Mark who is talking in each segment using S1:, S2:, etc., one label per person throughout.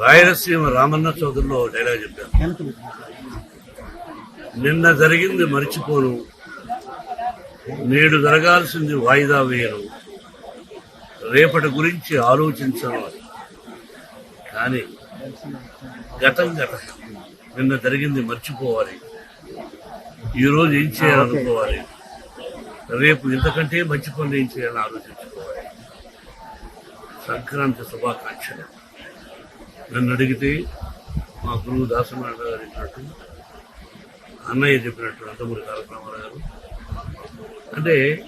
S1: Rayalaseema Ramanna చౌదరిలో dialogue చెప్పాను నిన్న జరిగింది మర్చిపోను. నేడు జరగాల్సింది వాయిదా వేయను. రేపటి గురించి ఆలోచించను కానీ గతం గతం నిన్న జరిగింది మర్చిపోవాలి. ఈరోజు ఏం చేయాలనుకోవాలి? రేపు ఇంతకంటే మంచి పనులు ఏం చేయాలని ఆలోచించుకోవాలి. సంక్రాంతి శుభాకాంక్షలు. నన్ను అడిగితే మా గురువు దాసనారాయణ గారు చెప్పినట్టు అన్నయ్య చెప్పినట్టు నందమూరి తారక గారు. అంటే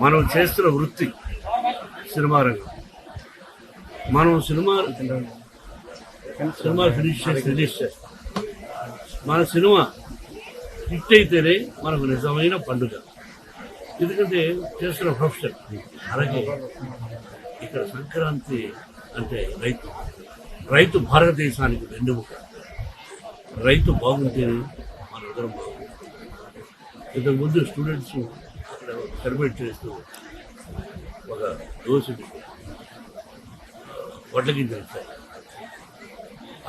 S1: మనం చేస్తున్న వృత్తి సినిమా రంగం. మనం సినిమా సినిమా ఫినిష్ చేసి రిలీజ్ చేస్తాం. మన సినిమా హిట్ అయితేనే మనకు నిజమైన పండుగ. ఎందుకంటే చేస్తున్న ప్రొఫెషన్. అలాగే ఇక్కడ సంక్రాంతి అంటే రైతు. రైతు భారతదేశానికి వెన్నెముక. రైతు బాగుంటేనే మనందరం బాగుంటుంది ఇంతకుముందు స్టూడెంట్స్ అక్కడ సెలబ్రేట్ చేస్తూ ఒక దోశని వడ్ల గింజలు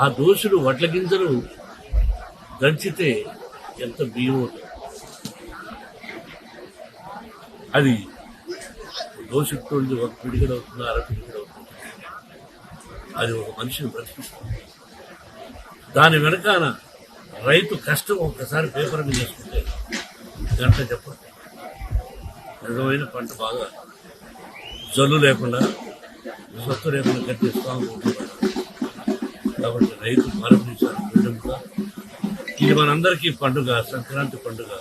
S1: ఆ దోశలు వడ్ల గింజలు దంచితే ఎంత బియ్యం అవుతుంది అది దోషుడు ఒక పిడికడ అవుతుంది అర పిడికడ అవుతుంది అది ఒక మనిషిని బ్రతికిస్తుంది. దాని వెనకాల రైతు కష్టం ఒక్కసారి పేపర్ మీద చేసుకుంటే గంట చెప్పండి నిజమైన పంట బాగా జల్లు లేకుండా సత్తు లేకుండా గట్టి స్ట్రాంగ్ కాబట్టి రైతు భారతదేశానికి విడుదల ఇది మనందరికీ పండుగ సంక్రాంతి పండుగ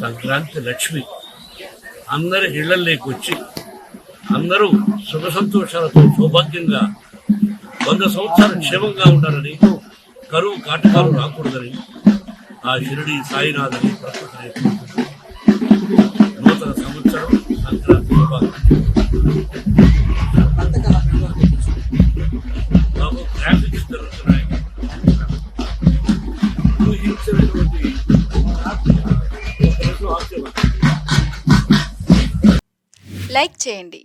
S1: సంక్రాంతి లక్ష్మి అందరి ఇళ్ళలోకి వచ్చి అందరూ సుఖ సంతోషాలతో సౌభాగ్యంగా వంద సంవత్సరాలు క్షేమంగా ఉండాలని కరువు కాటకాలు రాకూడదని ఆ షిరిడి సాయినాథని ప్రకృతిని నూతన సంవత్సరం సంక్రాంతి శుభాకాంక్షలు. బాబు గ్రాఫిక్స్ జరుగుతున్నాయి ఊహించినటువంటి ఒక రోజు ఆశీర్వాదం
S2: లైక్ చేయండి.